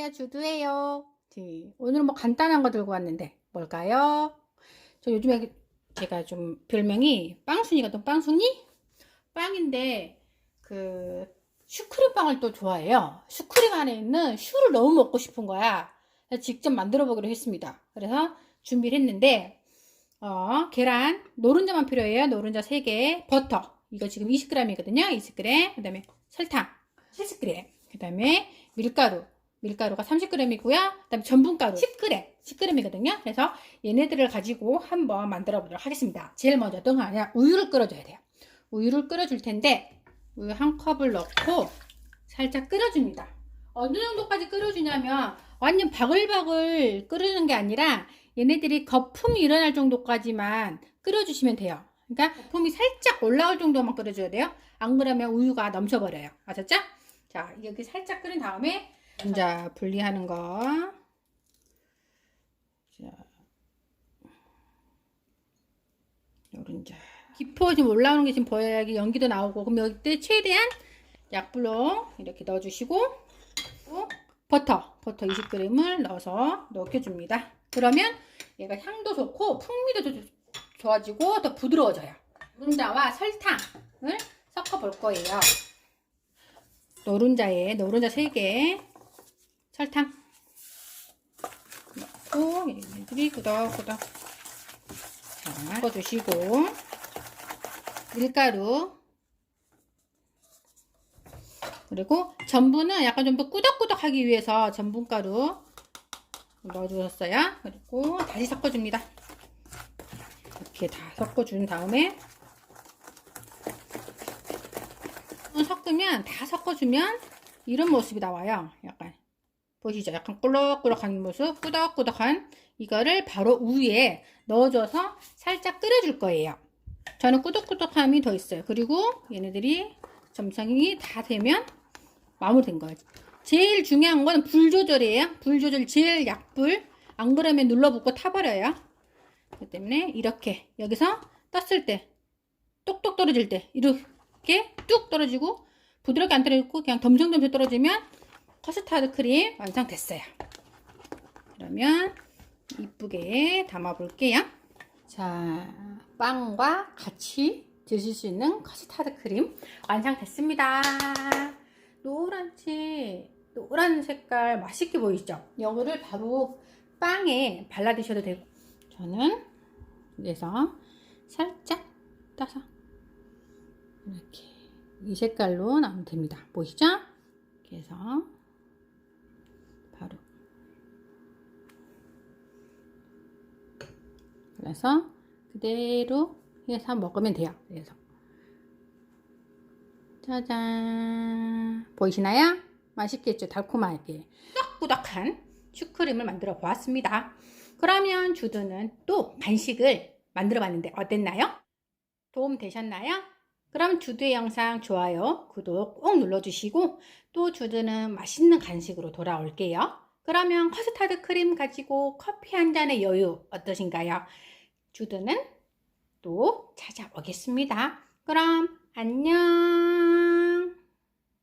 안녕하세요. 주두예요. 네, 오늘은 뭐 간단한 거 들고 왔는데 뭘까요? 저 요즘에 제가 좀 별명이 빵순이거든. 빵순이? 빵인데 그 슈크림 빵을 또 좋아해요. 슈크림 안에 있는 슈를 너무 먹고 싶은 거야. 직접 만들어 보기로 했습니다. 그래서 준비를 했는데 어, 계란 노른자만 필요해요. 노른자 3개, 버터 이거 지금 20g이거든요. 20g. 그다음에 설탕 70g. 그다음에 밀가루 밀가루가 30g이고요. 그다음에 전분가루 10g, 10g이거든요. 그래서 얘네들을 가지고 한번 만들어 보도록 하겠습니다. 제일 먼저 어떤 거 아니야? 우유를 끓여줘야 돼요. 우유를 끓여줄 텐데 우유 한 컵을 넣고 살짝 끓여줍니다. 어느 정도까지 끓여주냐면 완전 바글바글 끓이는 게 아니라 얘네들이 거품이 일어날 정도까지만 끓여주시면 돼요. 그러니까 거품이 살짝 올라올 정도만 끓여줘야 돼요. 안 그러면 우유가 넘쳐버려요. 아셨죠? 자, 여기 살짝 끓인 다음에 자, 분리하는 거. 자, 노른자. 기포 지금 올라오는 게 지금 보여야 지 연기도 나오고 그럼 여기 때 최대한 약불로 이렇게 넣어주시고 또 버터, 버터 20g을 넣어서 넣어줍니다. 그러면 얘가 향도 좋고 풍미도 조- 좋아지고 더 부드러워져요. 노른자와 설탕을 섞어 볼 거예요. 노른자에 노른자 3개 설탕. 넣고 얘네들이 끄덕끄덕 자 섞어주시고. 밀가루. 그리고 전분은 약간 좀 더 꾸덕꾸덕하기 위해서 전분가루 넣어주셨어요. 그리고 다시 섞어줍니다. 이렇게 다 섞어준 다음에 섞으면 다 섞어주면 이런 모습이 나와요. 약간 보시죠? 약간 꾸덕꾸덕한 모습, 꾸덕꾸덕한 이거를 바로 우유에 넣어줘서 살짝 끓여줄 거예요. 저는 꾸덕꾸덕함이 더 있어요. 그리고 얘네들이 점성이 다 되면 마무리된 거예요. 제일 중요한 건 불 조절이에요. 불 조절 제일 약불. 안 그러면 눌러붙고 타버려요. 그렇기 때문에 이렇게 여기서 떴을 때 똑똑 떨어질 때 이렇게 뚝 떨어지고 부드럽게 안 떨어지고 그냥 덤성덤성 떨어지면 커스타드 크림 완성됐어요. 그러면 이쁘게 담아 볼게요. 자, 빵과 같이 드실 수 있는 커스타드 크림 완성됐습니다. 노란지 노란 색깔 맛있게 보이죠? 이거를 바로 빵에 발라 드셔도 되고 저는 그래서 살짝 따서 이렇게 이 색깔로 나오면 됩니다. 보이시죠? 그래서 바로 그래서 그대로 해서 먹으면 돼요. 그래서 짜잔 보이시나요? 맛있겠죠? 달콤하게 꾸덕꾸덕한 슈크림을 만들어 보았습니다. 그러면 주두는 또 간식을 만들어 봤는데 어땠나요? 도움 되셨나요? 그럼 주두의 영상 좋아요, 구독 꼭 눌러주시고 또 주두는 맛있는 간식으로 돌아올게요. 그러면 커스타드 크림 가지고 커피 한 잔의 여유 어떠신가요? 주두는 또 찾아오겠습니다. 그럼 안녕!